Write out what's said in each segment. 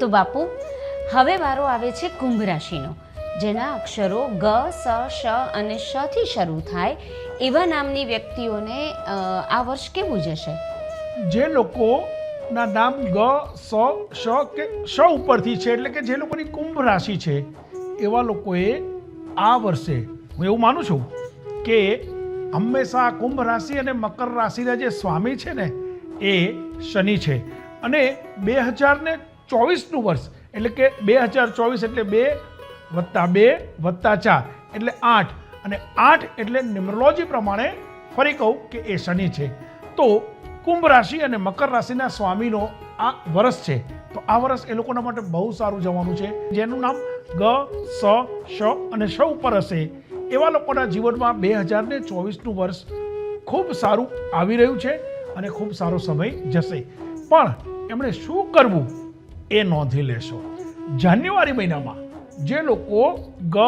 તો બાપુ, હવે વારો આવે છે કુંભ રાશિનો, જેના અક્ષરો ગ, સ, શ અને શ થી શરૂ થાય એવા નામની વ્યક્તિઓને આ વર્ષ કેવું જશે? જે લોકોના નામ ગ, સ, શ કે શ ઉપરથી છે, એટલે કે જે લોકોની કુંભ રાશિ છે, એવા લોકોએ આ વર્ષે, હું એવું માનું છું કે હંમેશા કુંભ રાશિ અને મકર રાશિના જે સ્વામી છે ને, એ શનિ છે. અને બે હજાર ને ચોવીસનું વર્ષ. એટલે કે બે હજાર ચોવીસ એટલે બે વત્તા બે વત્તા ચાર. એટલે આઠ. અને આઠ એટલે ન્યુમરોલોજી પ્રમાણે ફરી કહું કે એ શનિ છે. તો કુંભ રાશિ અને મકર રાશિના સ્વામીનો આ વર્ષ છે. તો આ વર્ષ એ લોકોના માટે બહુ સારું જવાનું છે. જેનું નામ ગ, સ, શ અને શ ઉપર હશે. એવા લોકોના જીવનમાં બે હજાર ને ચોવીસનું વર્ષ ખૂબ સારું આવી રહ્યું છે અને ખૂબ સારો સમય જશે. પણ એમણે શું કરવું? એ નોંધી લેશો. જાન્યુઆરી મહિનામાં જે લોકો ગ,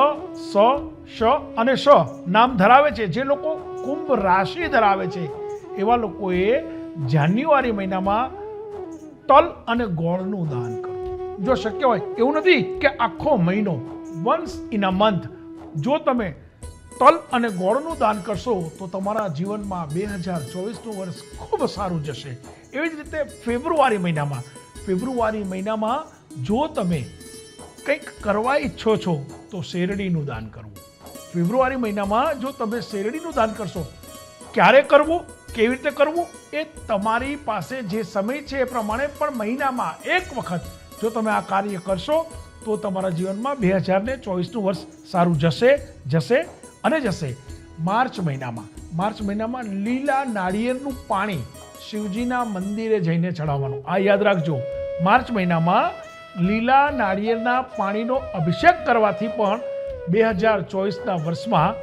સ, શ અને શ નામ ધરાવે છે, જે લોકો કુંભ રાશિ ધરાવે છે, એવા લોકોએ જાન્યુઆરી મહિનામાં તલ અને ગોળનું દાન કરવું જો શક્ય હોય એવું નથી કે આખો મહિનો વન્સ ઇન અ મંથ જો તમે તલ અને ગોળનું દાન કરશો, તો તમારા જીવનમાં બે હજાર ચોવીસનું વર્ષ ખૂબ સારું જશે. એવી જ રીતે ફેબ્રુઆરી મહિનામાં ફેબ્રુઆરી મહિનામાં જો તમે કંઈક કરવા ઈચ્છો છો, તો શેરડીનું દાન કરવું. ફેબ્રુઆરી મહિનામાં જો તમે શેરડીનું દાન કરશો, ક્યારે કરવું, કેવી રીતે કરવું, એ તમારી પાસે જે સમય છે એ પ્રમાણે પણ મહિનામાં એક વખત જો તમે આ કાર્ય કરશો, તો તમારા જીવનમાં બે હજાર ને ચોવીસનું વર્ષ સારું જશે જશે અને જશે. માર્ચ મહિનામાં માર્ચ મહિનામાં લીલા નાળિયેરનું પાણી શિવજીના મંદિરે જઈને ચડાવવાનું. આ યાદ રાખજો. માર્ચ મહિનામાં લીલા નાળિયેરના પાણીનો અભિષેક કરવાથી પણ બે હજાર ચોવીસના વર્ષમાં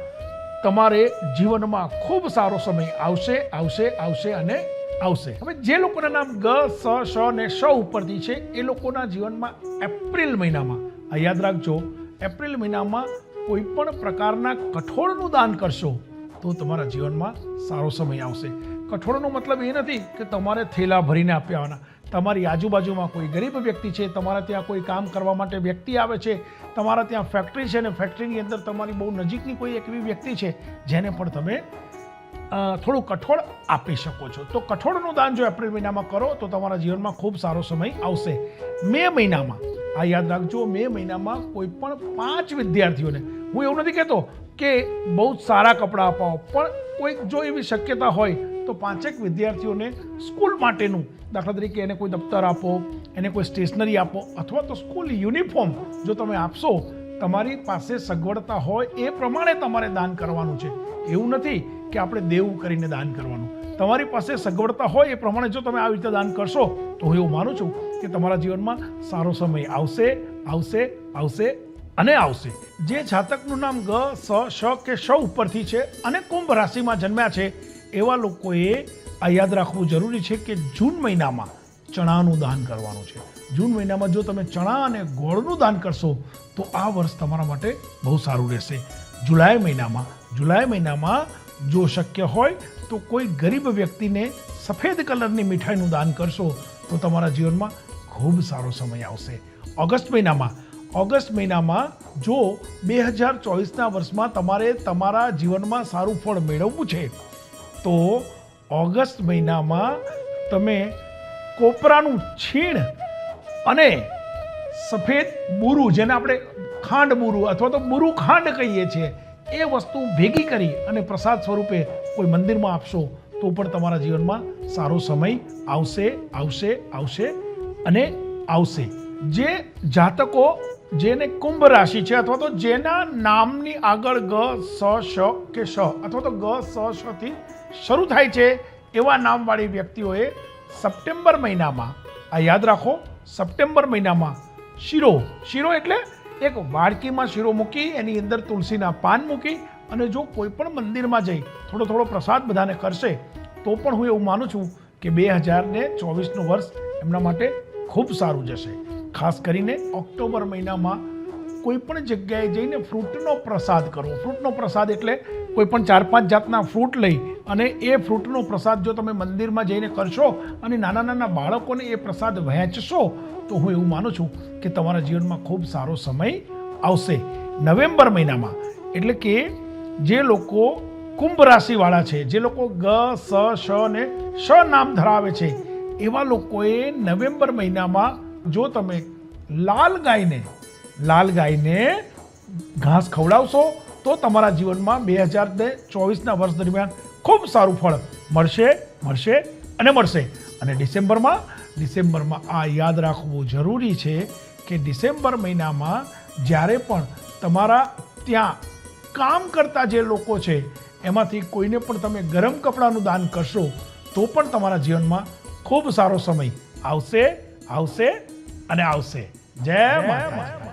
તમારે જીવનમાં ખૂબ સારો સમય આવશે આવશે આવશે અને આવશે. હવે જે લોકોના નામ ગ, સ શ ને શ ઉપરથી છે, એ લોકોના જીવનમાં એપ્રિલ મહિનામાં, આ યાદ રાખજો, એપ્રિલ મહિનામાં કોઈ પણ પ્રકારના કઠોળનું દાન કરશો, તો તમારા જીવનમાં સારો સમય આવશે. કઠોળનો મતલબ એ નથી કે તમારે થેલા ભરીને આપ્યાવાના તમારી આજુબાજુમાં કોઈ ગરીબ વ્યક્તિ છે, તમારા ત્યાં કોઈ કામ કરવા માટે વ્યક્તિ આવે છે, તમારા ત્યાં ફેક્ટરી છે ને ફેક્ટરીની અંદર તમારી બહુ નજીકની કોઈ એક એવી વ્યક્તિ છે, જેને પણ તમે થોડું કઠોળ આપી શકો છો. તો કઠોળનું દાન જો એપ્રિલ મહિનામાં કરો, તો તમારા જીવનમાં ખૂબ સારો સમય આવશે. મે મહિનામાં, આ યાદ રાખજો, મે મહિનામાં કોઈ પણ પાંચ વિદ્યાર્થીઓને, હું એવું નથી કહેતો કે બહુ જ સારા કપડાં અપાવો, પણ કોઈક જો એવી શક્યતા હોય તો પાંચેક વિદ્યાર્થીઓને સ્કૂલ માટેનું દાખલા તરીકે એને કોઈ દફતર આપો, એને કોઈ સ્ટેશનરી આપો, અથવા તો સ્કૂલ યુનિફોર્મ જો તમે આપશો, તમારી પાસે સગવડતા હોય એ પ્રમાણે તમારે દાન કરવાનું છે. એવું નથી કે આપણે દેવું કરીને દાન કરવાનું. તમારી પાસે સગવડતા હોય એ પ્રમાણે જો તમે આવી રીતે દાન કરશો, તો હું એવું માનું છું કે તમારા જીવનમાં સારો સમય આવશે આવશે આવશે અને આવશે. જે જાતકનું નામ ગ, સ, શ કે શ ઉપરથી છે અને કુંભ રાશિમાં જન્મ્યા છે એવા લોકોએ આ યાદ રાખવું જરૂરી છે કે જૂન મહિનામાં ચણાનું દાન કરવાનું છે. જૂન મહિનામાં જો તમે ચણા અને ગોળનું દાન કરશો, તો આ વર્ષ તમારા માટે બહુ સારું રહેશે. જુલાઈ મહિનામાં જુલાઈ મહિનામાં જો શક્ય હોય, તો કોઈ ગરીબ વ્યક્તિને સફેદ કલરની મીઠાઈનું દાન કરશો, તો તમારા જીવનમાં ખૂબ સારો સમય આવશે. ઓગસ્ટ મહિનામાં ઓગસ્ટ મહિનામાં જો બે હજાર ચોવીસના વર્ષમાં તમારે તમારા જીવનમાં સારું ફળ મેળવવું છે તો ઓગસ્ટ મહિનામાં તમે કોપરાનું છીણ અને સફેદ બુરું, જેને આપણે ખાંડ બુરું અથવા તો બુરું ખાંડ કહીએ છીએ, એ વસ્તુ ભેગી કરી અને પ્રસાદ સ્વરૂપે કોઈ મંદિરમાં આપશો, તો પણ તમારા જીવનમાં સારો સમય આવશે આવશે આવશે અને આવશે. જે જાતકો જેને કુંભ રાશિ છે અથવા તો જેના નામની આગળ ગ, સ, શ કે શ અથવા તો ગ, સ, શ થી શરૂ થાય છે એવા નામવાળી વ્યક્તિઓએ સપ્ટેમ્બર મહિનામાં, આ યાદ રાખો, સપ્ટેમ્બર મહિનામાં શીરો શીરો એટલે એક વાડકીમાં શીરો મૂકી, એની અંદર તુલસીના પાન મૂકી, અને જો કોઈ પણ મંદિરમાં જઈ થોડો થોડો પ્રસાદ બધાને કરશે તો પણ હું એવું માનું છું કે બે હજાર ને ચોવીસનું વર્ષ એમના માટે ખૂબ સારું જશે. ખાસ કરીને ઓક્ટોબર મહિનામાં કોઈ પણ જગ્યાએ જઈને ફ્રૂટનો પ્રસાદ કરવો ફ્રૂટનો પ્રસાદ એટલે કોઈ પણ ચાર પાંચ જાતના ફ્રૂટ લઈ અને એ ફ્રૂટનો પ્રસાદ જો તમે મંદિરમાં જઈને કરશો અને નાના નાના બાળકોને એ પ્રસાદ વહેંચશો, તો હું એવું માનું છું કે તમારા જીવનમાં ખૂબ સારો સમય આવશે નવેમ્બર મહિનામાં. એટલે કે જે લોકો કુંભ રાશિવાળા છે, જે લોકો ગ, સ, શ ને શ નામ ધરાવે છે, એવા લોકોએ નવેમ્બર મહિનામાં જો તમે લાલ ગાયને લાલ ગાયને ઘાસ ખવડાવશો તો તમારા જીવનમાં બે હજાર ને ચોવીસના વર્ષ દરમિયાન ખૂબ સારું ફળ મળશે મળશે અને મળશે. અને ડિસેમ્બરમાં ડિસેમ્બરમાં આ યાદ રાખવું જરૂરી છે કે ડિસેમ્બર મહિનામાં જ્યારે પણ તમારા ત્યાં કામ કરતા જે લોકો છે એમાંથી કોઈને પણ તમે ગરમ કપડાનું દાન કરશો તો પણ તમારા જીવનમાં ખૂબ સારો સમય આવશે આવશે અને આવશે. જય માતા